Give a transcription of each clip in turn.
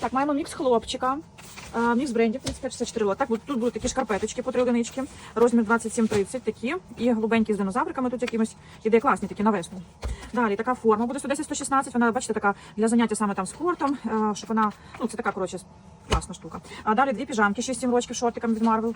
Так, маємо мікс хлопчика. е, Мікс брендів 35-64 лот. Так, тут будуть такі шкарпеточки по три одинички, розмір 27-30 такі, і голубенькі з динозавриками тут якимось іде класні такі на весну. Далі така форма буде 110-116, вона, бачите, така для заняття саме там спортом, е, щоб вона, ну це така, коротше, класна штука. А далі дві піжамки, 6-7 рочків шортиками від Marvel.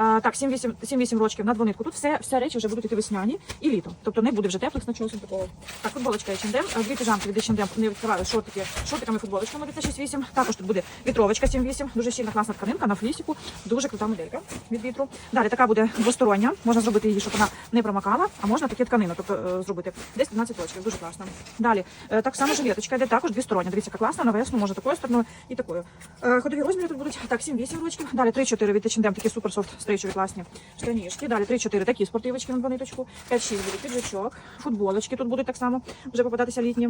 Так, 7-8 7-8 рочків на двонитку. Тут все, все речі вже будуть іти весняні і літо. Тобто не буде вже теплих начосів такого. Так, футболочка H&M, дві піжамки від H&M не відкривали шортики, шортиками футболочками від 6-8. Також тут буде вітровочка 7-8, дуже щільна класна тканинка на флісіку, дуже крута моделька від вітру. Далі така буде двостороння, можна зробити її, щоб вона не промакала, а можна такі тканини, тобто е, зробити десь 12 рочків, дуже класно. Далі е, так само жилеточка йде також двостороння. Дивіться, яка класна, на весну можна такою стороною і такою. Е, Ходові розміри тут будуть так, 7-8 рочків. Далі 3-4 від H&M, такі супер стрейчові класні штанішки. Далі 3-4 такі спортивочки на двониточку, 5-6 буде піджачок. Футболочки тут будуть так само вже попадатися літні.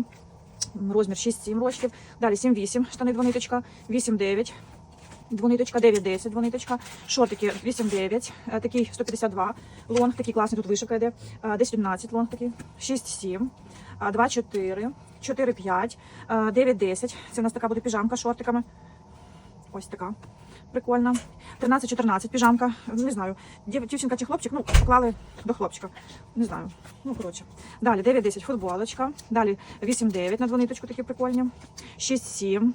Розмір 6-7 рочків. Далі 7-8 штани двониточка, 8-9. Двониточка 9-10, двониточка, шортики 8-9, е, такий 152 лонг, такий класний, тут вишивка йде, е, 10-11 лонг такий, 6-7, е, 2-4, 4-5, е, 9-10, це у нас така буде піжамка з шортиками, ось така, прикольна, 13-14 піжамка, не знаю, дів- дівчинка чи хлопчик, ну, поклали до хлопчика, не знаю, ну, коротше. Далі 9-10 футболочка, далі 8-9 на двониточку такі прикольні, 6-7,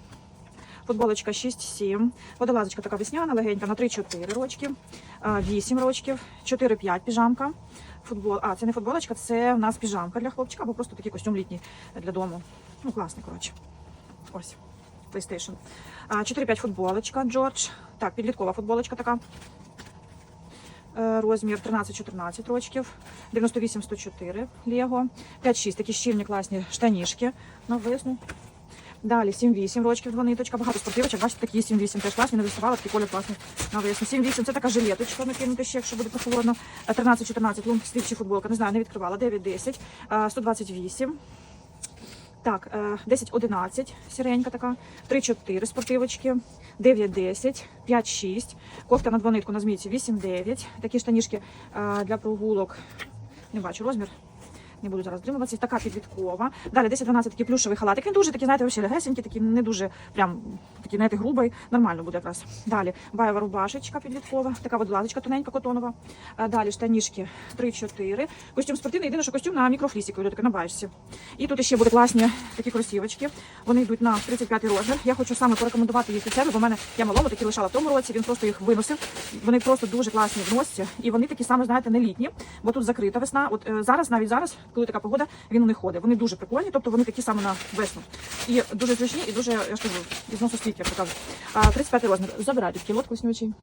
Футболочка 6-7. Водолазочка така весняна, легенька на 3-4 рочки, а, 8 рочків, 4-5 піжамка. Футбол, а це не футболочка, це у нас піжамка для хлопчика, або просто такий костюм літній для дому. Ну, класний, коротше. Ось. PlayStation. 4-5 футболочка, Джордж. Так, підліткова футболочка така. Е, Розмір 13-14 рочків, 98-104 Лего, 5-6 такі щільні класні штанішки на весну. Далі 7-8 рочків, два ниточка, багато спортивочок, бачите, такі 7-8 теж класні, не доставала, такий колір класний на весну. 7-8 це така жилеточка, накинути ще, якщо буде прохолодно. Е, 13-14 лунг стрічі футболка, не знаю, не відкривала. 9-10, е, 128. Так, е, 10-11, сіренька така, 3-4 спортивочки, 9-10, 5-6, кофта на двонитку на змійці 8-9, такі штанішки е, для прогулок, не бачу розмір, не буду зараз дримуватися. Така підліткова. Далі 10-12 такий плюшевий халатик. Він дуже такий, знаєте, вообще легесенький, такий не дуже прям такий, знаєте, грубий. Нормально буде якраз. Далі байова рубашечка підліткова, така водолазочка тоненька, котонова. Далі штанішки 3-4. Костюм спортивний, єдине, що костюм на мікрофлісіку, йде таке на бачці. І тут ще будуть класні такі кросівочки. Вони йдуть на 35 розмір. Я хочу саме порекомендувати їх від себе, бо в мене я малому такі лишала в тому році. Він просто їх виносив. Вони просто дуже класні в носці. І вони такі саме, знаєте, не літні, бо тут закрита весна. От е, зараз, навіть зараз, коли така погода, він у них ходить. Вони дуже прикольні, тобто вони такі саме на весну. І дуже зручні, і дуже, я ж кажу, відносно покажу. як то кажуть. А, 35 розмір. Забирайте такий лот класнючий.